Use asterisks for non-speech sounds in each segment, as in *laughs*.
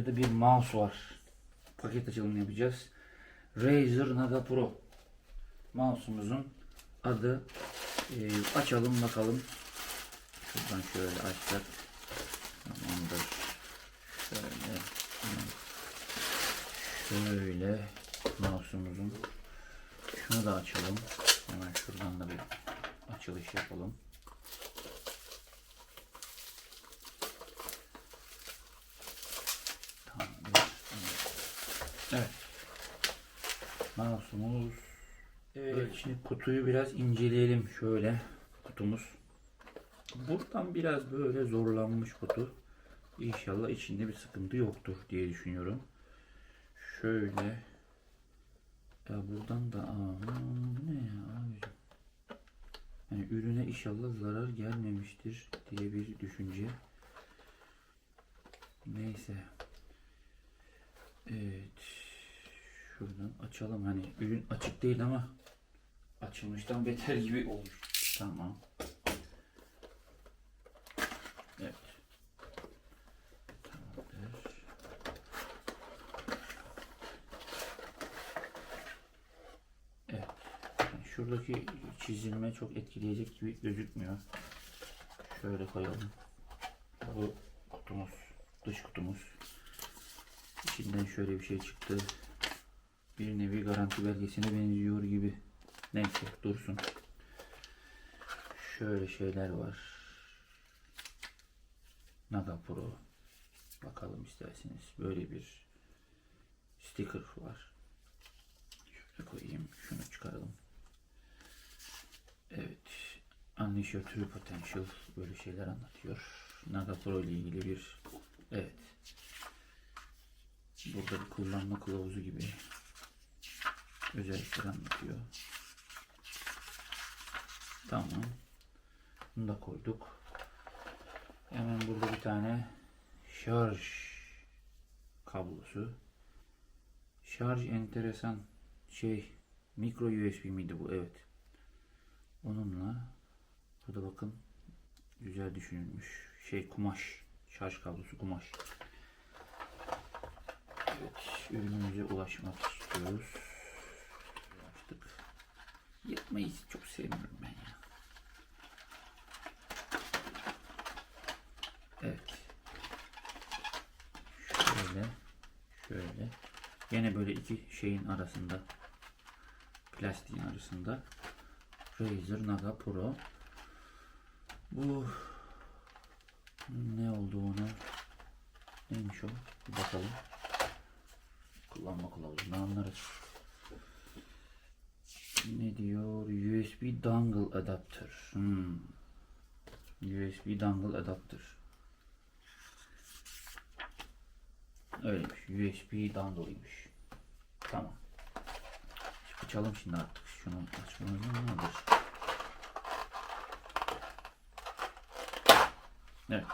videoda bir mouse var. Paket açılımı yapacağız. Razer Naga Pro. Mouse'umuzun adı. Ee, açalım bakalım. Şuradan şöyle açtık. Tamamdır. Şöyle. Şöyle mouse'umuzun. Şunu da açalım. Hemen şuradan da bir açılış yapalım. Tamamdır. Evet. Mouse'umuz. Evet, şimdi kutuyu biraz inceleyelim şöyle. Kutumuz. Buradan biraz böyle zorlanmış kutu. İnşallah içinde bir sıkıntı yoktur diye düşünüyorum. Şöyle. Ya buradan da aa, bu ne ya abicim? Yani ürüne inşallah zarar gelmemiştir diye bir düşünce. Neyse. Evet. Şuradan açalım. Hani ürün açık değil ama açılmıştan beter gibi olmuş. Tamam. Evet. Tamamdır. Evet. Yani şuradaki çizilme çok etkileyecek gibi gözükmüyor. Şöyle koyalım. Bu kutumuz, dış kutumuz. İçinden şöyle bir şey çıktı. Bir nevi garanti belgesine benziyor gibi. Neyse dursun. Şöyle şeyler var. Naga Pro. Bakalım isterseniz. Böyle bir sticker var. Şöyle koyayım. Şunu çıkaralım. Evet. Unleash your true potential. Böyle şeyler anlatıyor. Naga Pro ile ilgili bir evet. Burada bir kullanma kılavuzu gibi özellikler anlatıyor. Tamam. Bunu da koyduk. Hemen burada bir tane şarj kablosu. Şarj enteresan şey mikro USB miydi bu? Evet. Onunla burada bakın güzel düşünülmüş. Şey kumaş. Şarj kablosu kumaş. Evet, ürünümüze ulaşmak istiyoruz. Yırtmayı çok sevmiyorum ben ya. Evet. Şöyle. Şöyle. Yine böyle iki şeyin arasında plastiğin arasında Razer Naga Pro. Bu ne olduğunu neymiş o? Bir bakalım. Kullanma kılavuzunu anlarız. Ne diyor? USB dongle adapter. Hmm. USB dongle adapter. Öyleymiş. USB dongle'ıymış. Tamam. Açalım şimdi artık. Şunu açmamız nedir? Evet.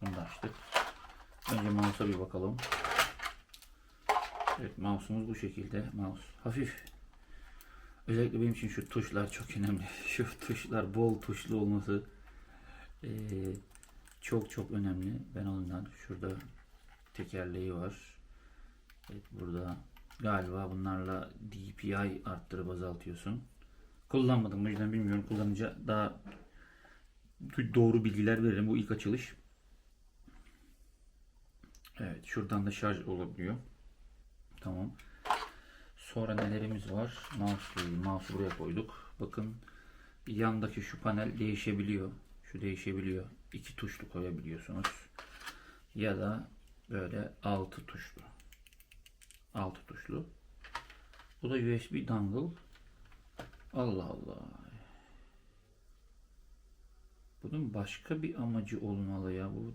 Bunu da açtık. Önce mouse'a bir bakalım. Evet mouse'umuz bu şekilde. Mouse hafif. Özellikle benim için şu tuşlar çok önemli. *laughs* Şu tuşlar bol tuşlu olması eee, çok çok önemli. Ben ondan şurada tekerleği var. Evet burada galiba bunlarla DPI arttırıp azaltıyorsun. Kullanmadım o yüzden bilmiyorum. Kullanınca daha doğru bilgiler veririm. Bu ilk açılış. Evet şuradan da şarj olabiliyor. Tamam. Sonra nelerimiz var? Mouse, mouse buraya koyduk. Bakın yandaki şu panel değişebiliyor. Şu değişebiliyor. İki tuşlu koyabiliyorsunuz. Ya da böyle altı tuşlu. Altı tuşlu. Bu da USB dongle. Allah Allah. Bunun başka bir amacı olmalı ya. Bu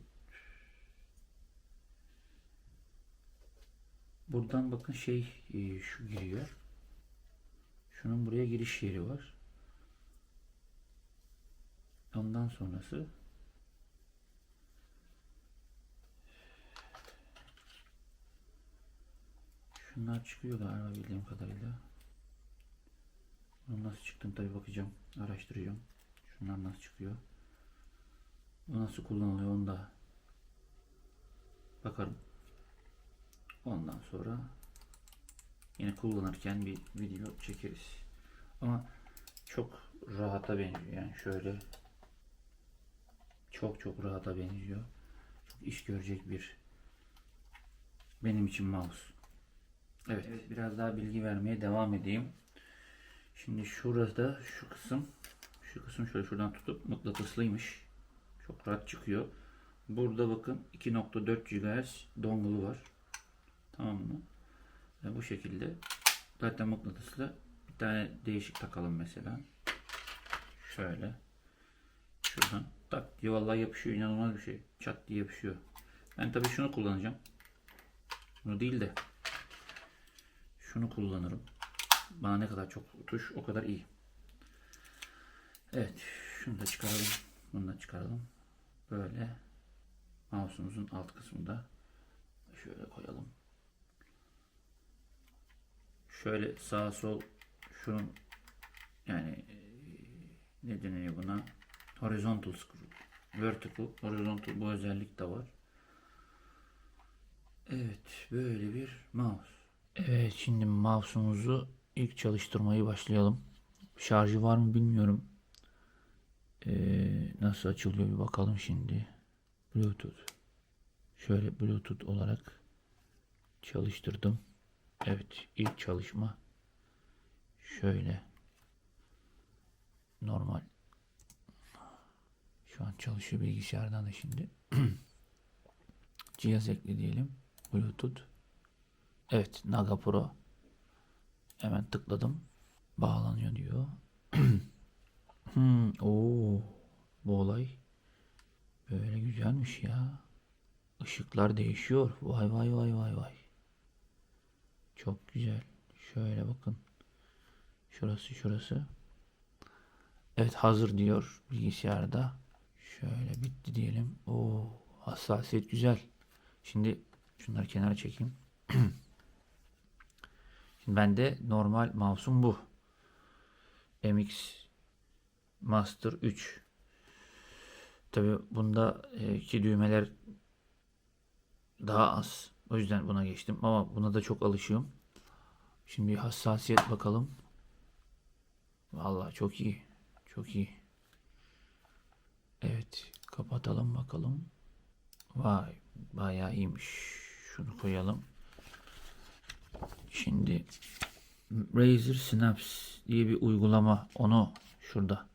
Buradan bakın şey e, şu giriyor. Şunun buraya giriş yeri var. Ondan sonrası Şunlar çıkıyor galiba bildiğim kadarıyla. Bunun nasıl çıktığını tabi bakacağım. Araştıracağım. Şunlar nasıl çıkıyor. Bu nasıl kullanılıyor onu da bakarım. Ondan sonra yine kullanırken bir video çekeriz. Ama çok rahata benziyor. Yani şöyle çok çok rahata benziyor. Çok iş görecek bir benim için mouse. Evet, biraz daha bilgi vermeye devam edeyim. Şimdi şurada şu kısım şu kısım şöyle şuradan tutup mıknatıslıymış. Çok rahat çıkıyor. Burada bakın 2.4 GHz dongle'u var. Tamam mı? Ve bu şekilde zaten mıknatıslı bir tane değişik takalım mesela. Şöyle. Şuradan tak diye vallahi yapışıyor. inanılmaz bir şey. Çat diye yapışıyor. Ben tabii şunu kullanacağım. Bunu değil de şunu kullanırım. Bana ne kadar çok tuş o kadar iyi. Evet. Şunu da çıkaralım. Bunu da çıkaralım. Böyle mouse'umuzun alt kısmında şöyle koyalım. Şöyle sağ sol şunun yani e, ne deniyor buna? Horizontal scroll. Vertical, horizontal bu özellik de var. Evet, böyle bir mouse. Evet, şimdi mouse'umuzu ilk çalıştırmayı başlayalım. Şarjı var mı bilmiyorum. Ee, nasıl açılıyor bir bakalım şimdi. Bluetooth. Şöyle Bluetooth olarak çalıştırdım. Evet, ilk çalışma şöyle normal şu an çalışıyor bilgisayardan da şimdi. *clears throat* Cihaz ekle diyelim. Bluetooth. Evet Naga Pro. Hemen tıkladım. Bağlanıyor diyor. *clears throat* hmm, oo, bu olay böyle güzelmiş ya. Işıklar değişiyor. Vay vay vay vay vay. Çok güzel. Şöyle bakın. Şurası şurası. Evet hazır diyor bilgisayarda. Şöyle bitti diyelim. O hassasiyet güzel. Şimdi şunları kenara çekeyim. *clears throat* Şimdi bende normal mouse'um bu. MX Master 3. Tabi bunda e, düğmeler daha az. O yüzden buna geçtim. Ama buna da çok alışıyorum. Şimdi hassasiyet bakalım. Vallahi çok iyi. Çok iyi. Evet. Kapatalım bakalım. Vay. Bayağı iyiymiş. Şunu koyalım. Şimdi Razer Synapse diye bir uygulama. Onu şurada.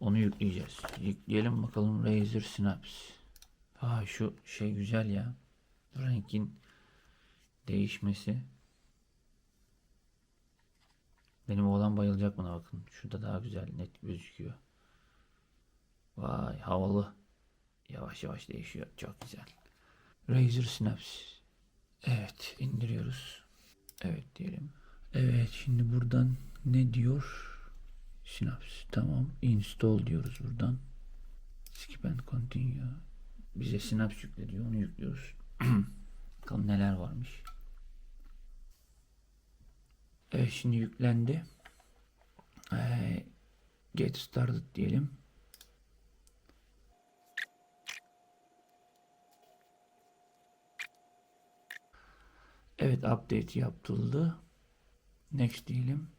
Onu yükleyeceğiz. Yükleyelim bakalım Razer Synapse. Ha şu şey güzel ya. Renkin değişmesi. Benim oğlan bayılacak buna bakın. Şurada daha güzel net gözüküyor. Vay havalı. Yavaş yavaş değişiyor. Çok güzel. Razer Synapse. Evet indiriyoruz. Evet diyelim. Evet şimdi buradan ne diyor? Synapse. Tamam. Install diyoruz buradan. Skip and continue. Bize Synapse yükle diyor. Onu yüklüyoruz. *clears throat* Bakalım neler varmış. Evet şimdi yüklendi. Ee, get started diyelim. Evet update yapıldı. Next diyelim.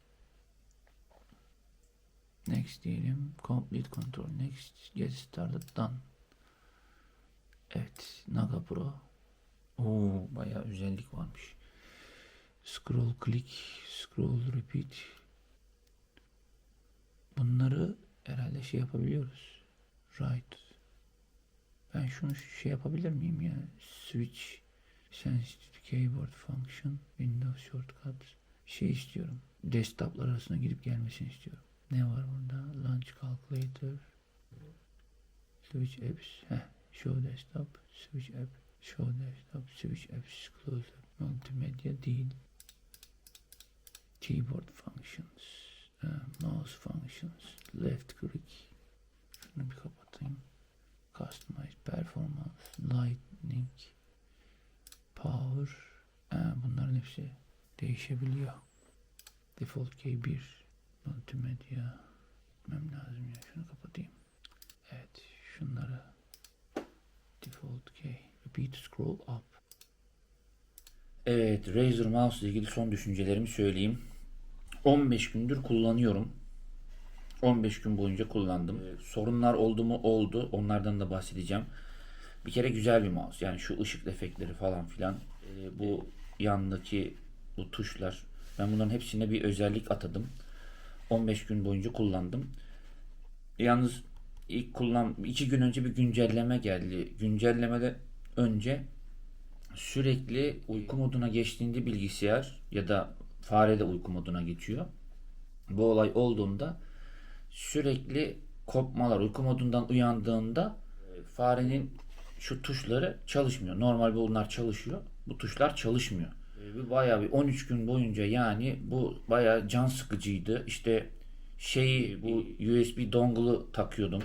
Next diyelim. Complete control. Next. Get started done. Evet. Naga Pro. Oo bayağı özellik varmış. Scroll click. Scroll repeat. Bunları herhalde şey yapabiliyoruz. Right. Ben şunu şey yapabilir miyim ya? Switch. Sensitive keyboard function. Windows shortcut. Şey istiyorum. Desktoplar arasında gidip gelmesini istiyorum. Ne var burada? Launch calculator. Switch apps. Heh. Show desktop. Switch app. Show desktop. Switch. Closer. Multimedia değil. Keyboard functions. Ha, mouse functions. Left click. Şunu bir kapatayım. Customize performance. Lightning. Power. Ha, bunların hepsi değişebiliyor. Default key 1. Multimedia. Gitmem lazım ya. Şunu kapatayım. Evet. Şunları. Default key. Repeat scroll up. Evet, Razer Mouse ile ilgili son düşüncelerimi söyleyeyim. 15 gündür kullanıyorum. 15 gün boyunca kullandım. Sorunlar oldu mu? Oldu. Onlardan da bahsedeceğim. Bir kere güzel bir mouse. Yani şu ışık efektleri falan filan. Ee, bu yandaki bu tuşlar. Ben bunların hepsine bir özellik atadım. 15 gün boyunca kullandım. Yalnız ilk kullan iki gün önce bir güncelleme geldi. Güncellemede önce sürekli uyku moduna geçtiğinde bilgisayar ya da fare de uyku moduna geçiyor. Bu olay olduğunda sürekli kopmalar uyku modundan uyandığında e, farenin şu tuşları çalışmıyor. Normal bunlar çalışıyor. Bu tuşlar çalışmıyor. E, Bu bayağı bir 13 gün boyunca yani bu bayağı can sıkıcıydı. İşte şeyi bu USB dongle'ı takıyordum.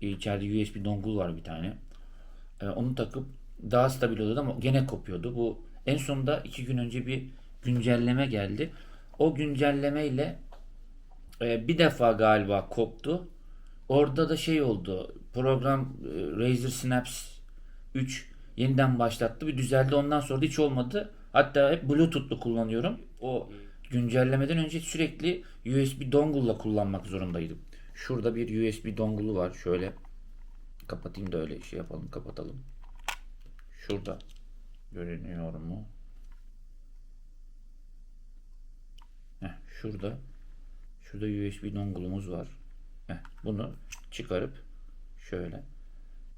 İçeride USB dongle var bir tane. E, onu takıp daha stabil oluyordu ama gene kopuyordu. Bu en sonunda iki gün önce bir güncelleme geldi. O güncellemeyle e, bir defa galiba koptu. Orada da şey oldu. Program e, Razer Synapse 3 yeniden başlattı. Bir düzeldi. Ondan sonra da hiç olmadı. Hatta hep Bluetooth'lu kullanıyorum. O güncellemeden önce sürekli USB dongle'la kullanmak zorundaydım. Şurada bir USB dongle'u var. Şöyle kapatayım da öyle şey yapalım. Kapatalım. Şurada. Görünüyor mu? Heh, şurada. Şurada USB dongle'umuz var. Heh, bunu çıkarıp şöyle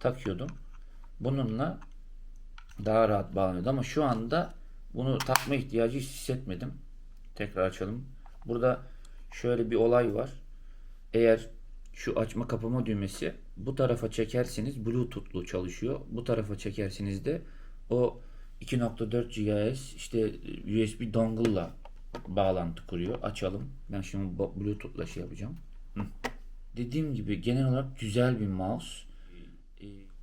takıyordum. Bununla daha rahat bağlanıyordu ama şu anda bunu takma ihtiyacı hissetmedim. Tekrar açalım. Burada şöyle bir olay var. Eğer şu açma kapama düğmesi bu tarafa çekerseniz Bluetooth'lu çalışıyor. Bu tarafa çekerseniz de o 2.4 GHz işte USB dongle'la bağlantı kuruyor. Açalım. Ben şimdi Bluetooth'la şey yapacağım. Hı. Dediğim gibi genel olarak güzel bir mouse.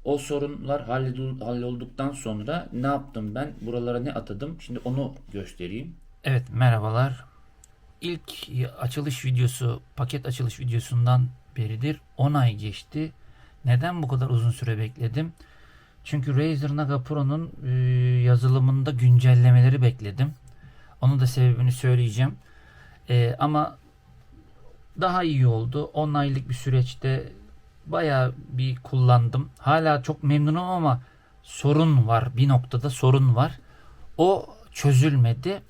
O sorunlar hallolduktan sonra ne yaptım ben? Buralara ne atadım? Şimdi onu göstereyim. Evet merhabalar. İlk açılış videosu, paket açılış videosundan beridir 10 ay geçti. Neden bu kadar uzun süre bekledim? Çünkü Razer Naga Pro'nun e, yazılımında güncellemeleri bekledim. Onun da sebebini söyleyeceğim. E, ama daha iyi oldu. 10 aylık bir süreçte bayağı bir kullandım. Hala çok memnunum ama sorun var. Bir noktada sorun var. O çözülmedi.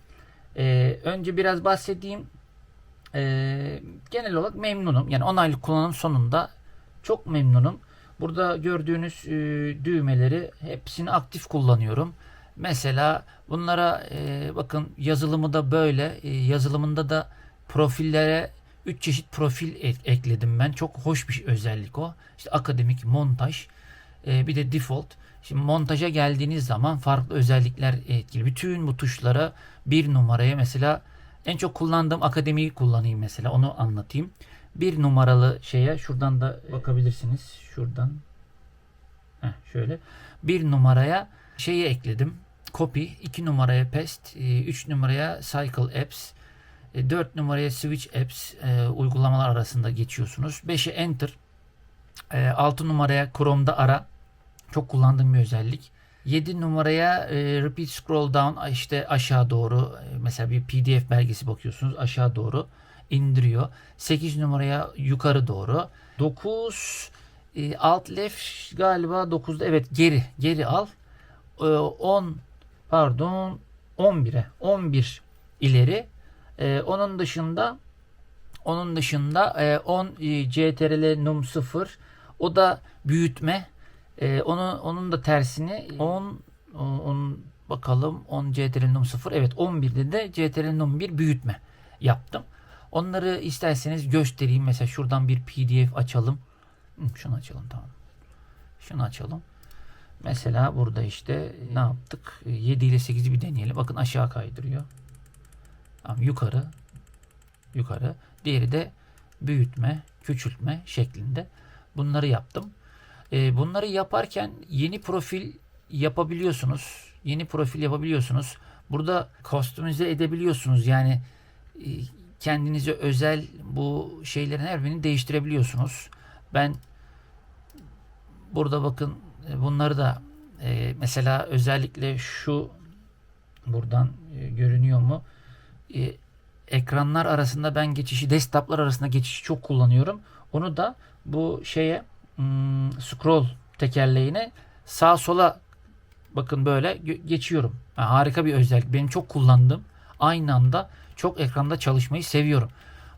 Ee, önce biraz bahsedeyim. Ee, genel olarak memnunum. Yani 10 aylık kullanım sonunda çok memnunum. Burada gördüğünüz e, düğmeleri hepsini aktif kullanıyorum. Mesela bunlara e, bakın yazılımı da böyle. E, yazılımında da profillere 3 çeşit profil ek- ekledim ben. Çok hoş bir özellik o. İşte akademik, montaj, e, bir de default. Şimdi montaja geldiğiniz zaman farklı özellikler etkili. Bütün bu tuşlara bir numaraya mesela en çok kullandığım akademiyi kullanayım mesela onu anlatayım. Bir numaralı şeye şuradan da bakabilirsiniz. Şuradan. Heh, şöyle. Bir numaraya şeyi ekledim. Copy. iki numaraya paste. e, Üç numaraya cycle apps. 4 numaraya switch apps e, uygulamalar arasında geçiyorsunuz. 5'e enter. 6 numaraya Chrome'da ara. Çok kullandığım bir özellik. 7 numaraya e, repeat scroll down işte aşağı doğru e, mesela bir pdf belgesi bakıyorsunuz aşağı doğru indiriyor. 8 numaraya yukarı doğru. 9 e, alt left galiba 9'da evet geri geri al. E, 10 pardon 11'e 11 ileri. E, onun dışında onun dışında e, 10 e, CTRL num 0 o da büyütme. E, onu onun da tersini 10 10 bakalım 10 CTRL num 0 evet 11'de de CTRL num 1 büyütme yaptım. Onları isterseniz göstereyim. Mesela şuradan bir PDF açalım. Şunu açalım tamam. Şunu açalım. Mesela burada işte ne yaptık? 7 ile 8'i bir deneyelim. Bakın aşağı kaydırıyor. Tamam, yukarı yukarı. Diğeri de büyütme, küçültme şeklinde. Bunları yaptım. Ee, bunları yaparken yeni profil yapabiliyorsunuz. Yeni profil yapabiliyorsunuz. Burada kostümize edebiliyorsunuz. Yani e, kendinize özel bu şeylerin her birini değiştirebiliyorsunuz. Ben burada bakın e, bunları da e, mesela özellikle şu Buradan e, görünüyor mu? E, ekranlar arasında ben geçişi, desktoplar arasında geçişi çok kullanıyorum. Onu da bu şeye hmm, scroll tekerleğine sağ sola bakın böyle geçiyorum. Ha, harika bir özellik. Benim çok kullandığım aynı anda çok ekranda çalışmayı seviyorum.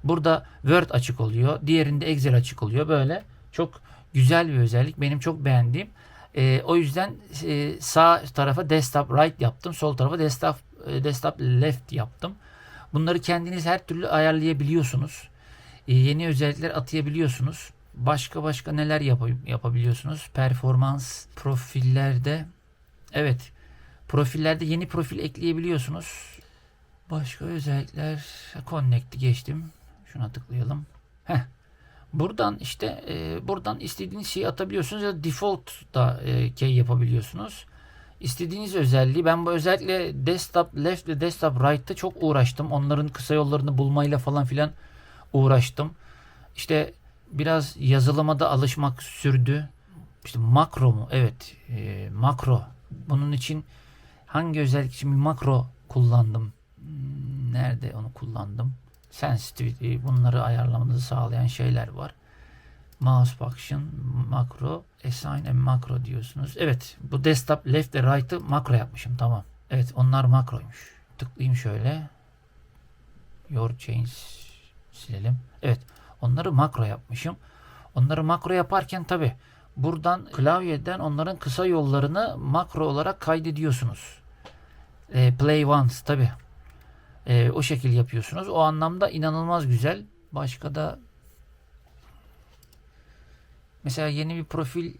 Burada Word açık oluyor. Diğerinde Excel açık oluyor. Böyle çok güzel bir özellik. Benim çok beğendiğim. Ee, o yüzden e, sağ tarafa desktop right yaptım. Sol tarafa desktop e, desktop left yaptım. Bunları kendiniz her türlü ayarlayabiliyorsunuz. Ee, yeni özellikler atayabiliyorsunuz. Başka başka neler yap- yapabiliyorsunuz? Performans profillerde evet profillerde yeni profil ekleyebiliyorsunuz. Başka özellikler connect'i geçtim. Şuna tıklayalım. Heh. Buradan işte e, buradan istediğiniz şeyi atabiliyorsunuz ya default da e, key yapabiliyorsunuz. İstediğiniz özelliği ben bu özellikle desktop left ve desktop right'ta çok uğraştım. Onların kısa yollarını bulmayla falan filan uğraştım. İşte biraz yazılıma da alışmak sürdü. İşte makro mu? Evet. e, makro. Bunun için hangi özellik için bir makro kullandım? Nerede onu kullandım? Sensitivity bunları ayarlamanızı sağlayan şeyler var. Mouse function, makro, assign a makro diyorsunuz. Evet bu desktop left ve right'ı makro yapmışım tamam. Evet onlar makroymuş. Tıklayayım şöyle. Your change silelim. Evet onları makro yapmışım. Onları makro yaparken tabi buradan klavyeden onların kısa yollarını makro olarak kaydediyorsunuz. E, play once tabi. E, o şekil yapıyorsunuz. O anlamda inanılmaz güzel. Başka da mesela yeni bir profil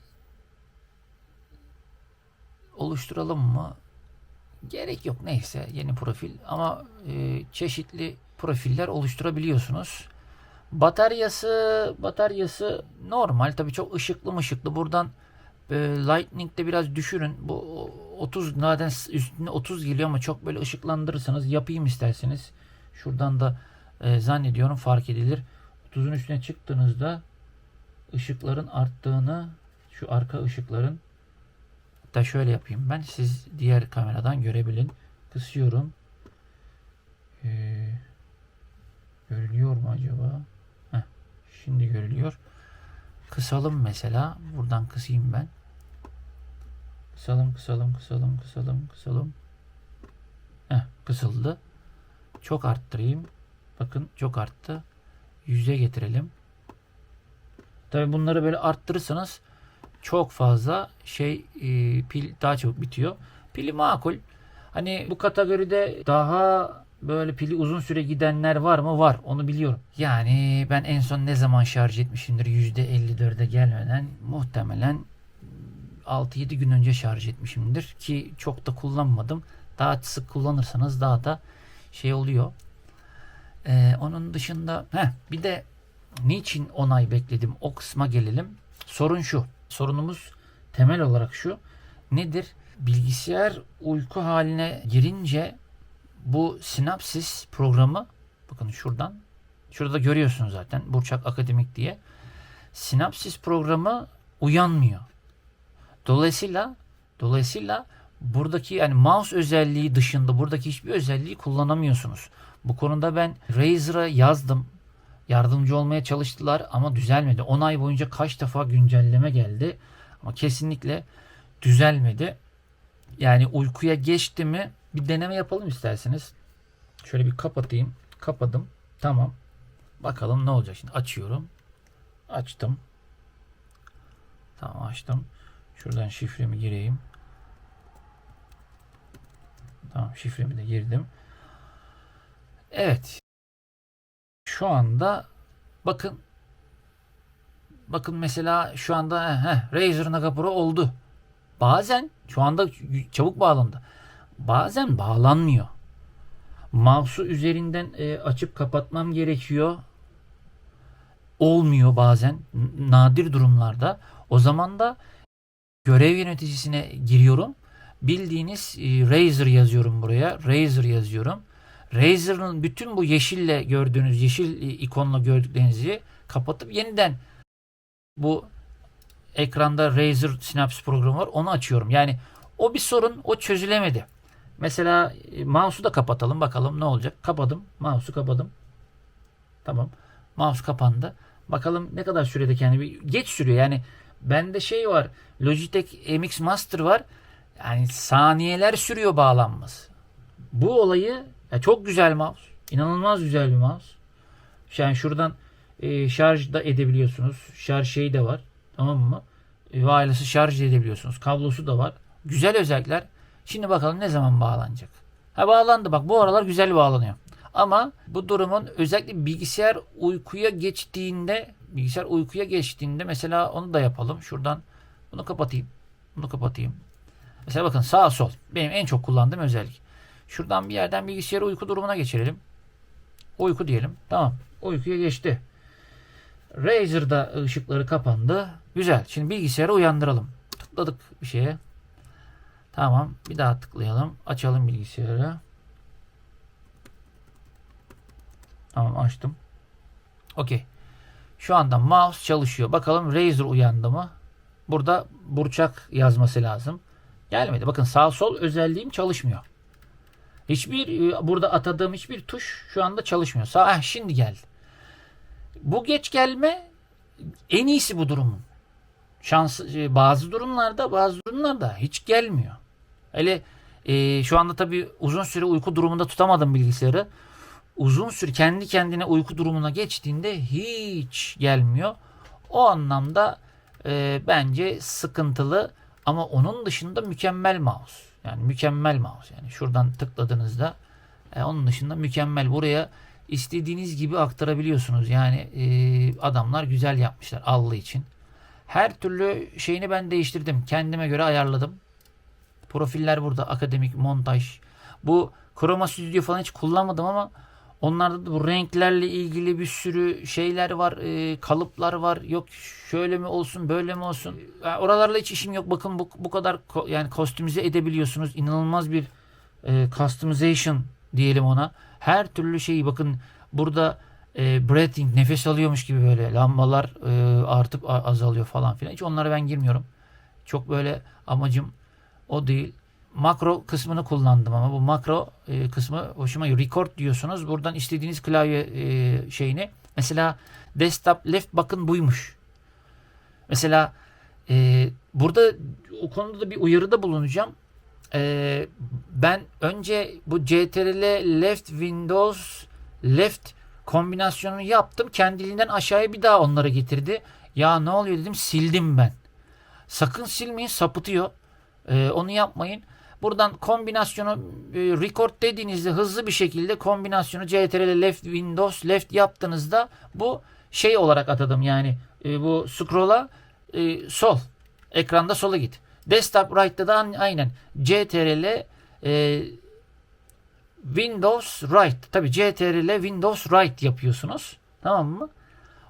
oluşturalım mı? Gerek yok neyse yeni profil ama e, çeşitli profiller oluşturabiliyorsunuz. Bataryası bataryası normal tabii çok ışıklı mışıklı. Buradan e, Lightning'de biraz düşürün. Bu 30 zaten üstüne 30 geliyor ama çok böyle ışıklandırırsanız yapayım isterseniz. Şuradan da e, zannediyorum fark edilir. 30'un üstüne çıktığınızda ışıkların arttığını şu arka ışıkların da şöyle yapayım ben. Siz diğer kameradan görebilin. Kısıyorum. Ee, görülüyor mu acaba? Heh, şimdi görülüyor. Kısalım mesela. Buradan kısayım ben. Kısalım, kısalım, kısalım, kısalım, kısalım. Heh, kısıldı. Çok arttırayım. Bakın çok arttı. Yüze getirelim. Tabi bunları böyle arttırırsanız çok fazla şey e, pil daha çabuk bitiyor. Pili makul. Hani bu kategoride daha böyle pili uzun süre gidenler var mı? Var. Onu biliyorum. Yani ben en son ne zaman şarj etmişimdir %54'e gelmeden muhtemelen 6-7 gün önce şarj etmişimdir ki çok da kullanmadım. Daha sık kullanırsanız daha da şey oluyor. Ee, onun dışında heh, bir de niçin onay bekledim o kısma gelelim. Sorun şu. Sorunumuz temel olarak şu. Nedir? Bilgisayar uyku haline girince bu sinapsis programı bakın şuradan şurada görüyorsunuz zaten Burçak Akademik diye sinapsis programı uyanmıyor. Dolayısıyla dolayısıyla buradaki yani mouse özelliği dışında buradaki hiçbir özelliği kullanamıyorsunuz. Bu konuda ben Razer'a yazdım. Yardımcı olmaya çalıştılar ama düzelmedi. 10 ay boyunca kaç defa güncelleme geldi ama kesinlikle düzelmedi. Yani uykuya geçti mi bir deneme yapalım isterseniz. Şöyle bir kapatayım. Kapadım. Tamam. Bakalım ne olacak şimdi. Açıyorum. Açtım. Tamam açtım. Şuradan şifremi gireyim. Tamam şifremi de girdim. Evet. Şu anda bakın bakın mesela şu anda heh, Razer Naga oldu. Bazen şu anda çabuk bağlandı. Bazen bağlanmıyor. Mouse'u üzerinden e, açıp kapatmam gerekiyor. Olmuyor bazen. Nadir durumlarda. O zaman da görev yöneticisine giriyorum. Bildiğiniz e, Razer yazıyorum buraya. Razer yazıyorum. Razer'ın bütün bu yeşille gördüğünüz yeşil ikonla gördüklerinizi kapatıp yeniden bu ekranda Razer Synapse programı var. Onu açıyorum. Yani o bir sorun. O çözülemedi. Mesela e, mouse'u da kapatalım bakalım ne olacak. Kapadım. Mouse'u kapadım. Tamam. Mouse kapandı. Bakalım ne kadar sürede kendi bir geç sürüyor. Yani bende şey var. Logitech MX Master var. Yani saniyeler sürüyor bağlanması. Bu olayı ya çok güzel mouse. İnanılmaz güzel bir mouse. Yani şuradan e, şarj da edebiliyorsunuz. Şarj şeyi de var. Tamam mı? E, wireless'ı şarj edebiliyorsunuz. Kablosu da var. Güzel özellikler. Şimdi bakalım ne zaman bağlanacak. Ha bağlandı bak bu aralar güzel bağlanıyor. Ama bu durumun özellikle bilgisayar uykuya geçtiğinde bilgisayar uykuya geçtiğinde mesela onu da yapalım. Şuradan bunu kapatayım. Bunu kapatayım. Mesela bakın sağ sol. Benim en çok kullandığım özellik. Şuradan bir yerden bilgisayarı uyku durumuna geçirelim. Uyku diyelim. Tamam. Uykuya geçti. Razer'da ışıkları kapandı. Güzel. Şimdi bilgisayarı uyandıralım. Tıkladık bir şeye. Tamam. Bir daha tıklayalım. Açalım bilgisayarı. Tamam açtım. Okey. Şu anda mouse çalışıyor. Bakalım Razer uyandı mı? Burada burçak yazması lazım. Gelmedi. Bakın sağ sol özelliğim çalışmıyor. Hiçbir e, burada atadığım hiçbir tuş şu anda çalışmıyor. Sağ ah, şimdi geldi. Bu geç gelme en iyisi bu durumun. Şans e, bazı durumlarda bazı durumlarda hiç gelmiyor. Hele e, şu anda tabii uzun süre uyku durumunda tutamadım bilgisayarı. Uzun süre kendi kendine uyku durumuna geçtiğinde hiç gelmiyor. O anlamda e, bence sıkıntılı ama onun dışında mükemmel mouse. Yani mükemmel mouse. Yani şuradan tıkladığınızda e, onun dışında mükemmel. Buraya istediğiniz gibi aktarabiliyorsunuz. Yani e, adamlar güzel yapmışlar allı için. Her türlü şeyini ben değiştirdim. Kendime göre ayarladım. Profiller burada. Akademik, montaj. Bu Chroma Studio falan hiç kullanmadım ama onlarda da bu renklerle ilgili bir sürü şeyler var. e, kalıplar var. Yok şöyle mi olsun böyle mi olsun. Ya oralarla hiç işim yok. Bakın bu, bu kadar ko- yani kostümize edebiliyorsunuz. İnanılmaz bir e, customization diyelim ona. Her türlü şeyi bakın burada e, breathing nefes alıyormuş gibi böyle lambalar e, artıp azalıyor falan filan. Hiç onlara ben girmiyorum. Çok böyle amacım o değil. Makro kısmını kullandım ama bu makro e, kısmı hoşuma gidiyor. Record diyorsunuz. Buradan istediğiniz klavye e, şeyini. Mesela desktop left bakın buymuş. Mesela e, burada o konuda da bir uyarıda bulunacağım. E, ben önce bu CTRL left Windows left kombinasyonunu yaptım. Kendiliğinden aşağıya bir daha onları getirdi. Ya ne oluyor dedim sildim ben. Sakın silmeyin sapıtıyor. Ee, onu yapmayın. Buradan kombinasyonu e, record dediğinizde hızlı bir şekilde kombinasyonu CTRL left Windows left yaptığınızda bu şey olarak atadım yani e, bu scroll'a e, sol ekranda sola git. Desktop right'ta da aynen CTRL e, Windows right tabi CTRL Windows right yapıyorsunuz tamam mı?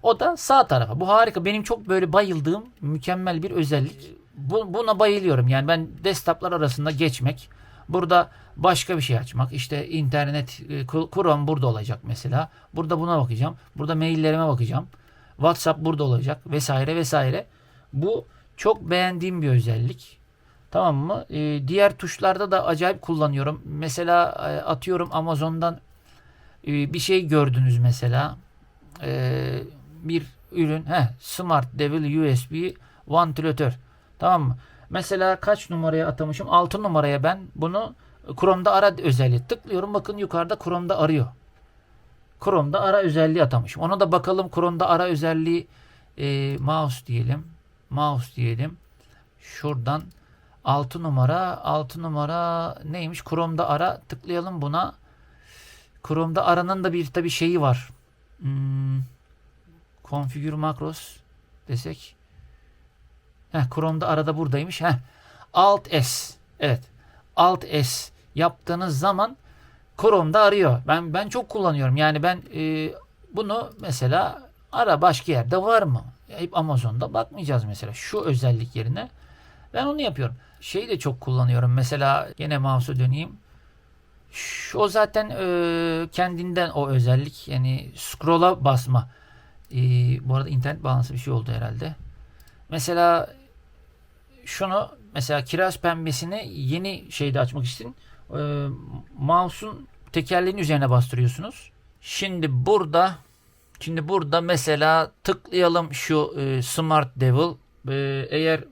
O da sağ tarafa. Bu harika. Benim çok böyle bayıldığım mükemmel bir özellik. Bu, buna bayılıyorum. Yani ben desktoplar arasında geçmek. Burada başka bir şey açmak. İşte internet, e, Chrome burada olacak mesela. Burada buna bakacağım. Burada maillerime bakacağım. WhatsApp burada olacak vesaire vesaire. Bu çok beğendiğim bir özellik. Tamam mı? Ee, diğer tuşlarda da acayip kullanıyorum. Mesela e, atıyorum Amazon'dan e, bir şey gördünüz mesela. Ee, bir ürün. Heh, Smart Devil USB vantilatör. Tamam mı? Mesela kaç numaraya atamışım? 6 numaraya ben bunu Chrome'da ara özelliği tıklıyorum. Bakın yukarıda Chrome'da arıyor. Chrome'da ara özelliği atamışım. Ona da bakalım Chrome'da ara özelliği e, mouse diyelim. Mouse diyelim. Şuradan 6 numara 6 numara neymiş? Chrome'da ara tıklayalım buna. Chrome'da aranın da bir tabi şeyi var. Hmm, configure macros desek. Heh, Chrome'da arada buradaymış. Heh. Alt S. Evet. Alt S yaptığınız zaman Chrome'da arıyor. Ben ben çok kullanıyorum. Yani ben e, bunu mesela ara başka yerde var mı? Hep Amazon'da bakmayacağız mesela. Şu özellik yerine ben onu yapıyorum. Şeyi de çok kullanıyorum. Mesela yine mouse'a döneyim. Şu, o zaten e, kendinden o özellik. Yani scroll'a basma. E, bu arada internet bağlantısı bir şey oldu herhalde. Mesela şunu mesela kiraz pembesini yeni şeyde açmak için Ee, mouse'un tekerleğin üzerine bastırıyorsunuz. Şimdi burada şimdi burada mesela tıklayalım şu e, Smart Devil. Ee, eğer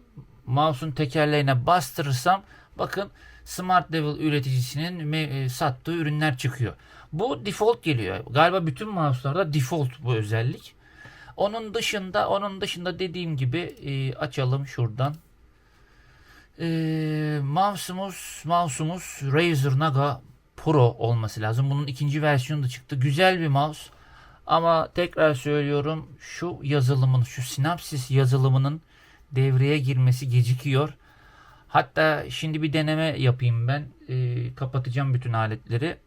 mouse'un tekerleğine bastırırsam bakın Smart Devil üreticisinin e, sattığı ürünler çıkıyor. Bu default geliyor. Galiba bütün mouse'larda default bu özellik. Onun dışında onun dışında dediğim gibi e, açalım şuradan. E, mouse'umuz mouse'umuz Razer Naga Pro olması lazım. Bunun ikinci versiyonu da çıktı. Güzel bir mouse. Ama tekrar söylüyorum şu yazılımın şu Synapsis yazılımının devreye girmesi gecikiyor. Hatta şimdi bir deneme yapayım ben. E, kapatacağım bütün aletleri.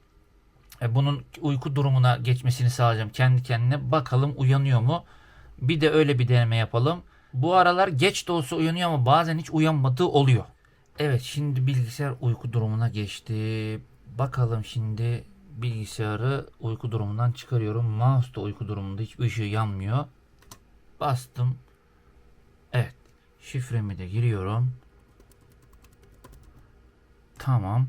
E, bunun uyku durumuna geçmesini sağlayacağım kendi kendine. Bakalım uyanıyor mu? Bir de öyle bir deneme yapalım. Bu aralar geç de olsa uyanıyor ama bazen hiç uyanmadığı oluyor. Evet şimdi bilgisayar uyku durumuna geçti. Bakalım şimdi bilgisayarı uyku durumundan çıkarıyorum. Mouse da uyku durumunda hiçbir ışığı yanmıyor. Bastım. Evet. Şifremi de giriyorum. Tamam.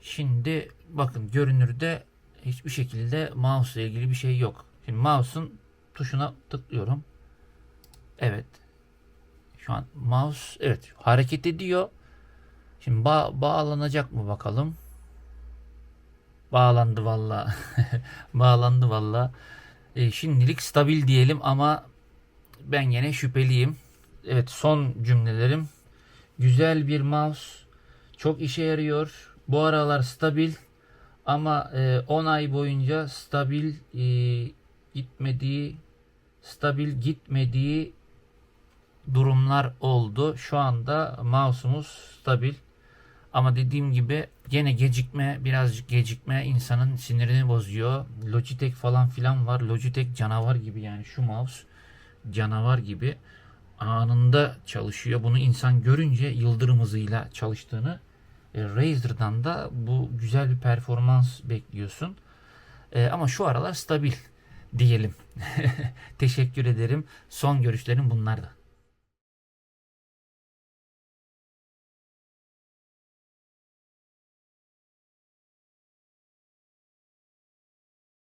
Şimdi bakın görünürde hiçbir şekilde mouse ile ilgili bir şey yok. Şimdi mouse'un tuşuna tıklıyorum. Evet. Şu an mouse evet hareket ediyor. Şimdi ba- bağlanacak mı bakalım. Bağlandı valla. *laughs* bağlandı valla. E, şimdilik stabil diyelim ama ben yine şüpheliyim. Evet son cümlelerim. Güzel bir mouse. Çok işe yarıyor. Bu aralar stabil. Ama e, 10 ay boyunca stabil e, gitmediği stabil gitmediği durumlar oldu. Şu anda mouse'umuz stabil. Ama dediğim gibi gene gecikme birazcık gecikme insanın sinirini bozuyor. Logitech falan filan var. Logitech canavar gibi yani şu mouse canavar gibi anında çalışıyor. Bunu insan görünce yıldırım hızıyla çalıştığını e, Razer'dan da bu güzel bir performans bekliyorsun. E, ama şu aralar stabil diyelim. *laughs* Teşekkür ederim. Son görüşlerim bunlardı.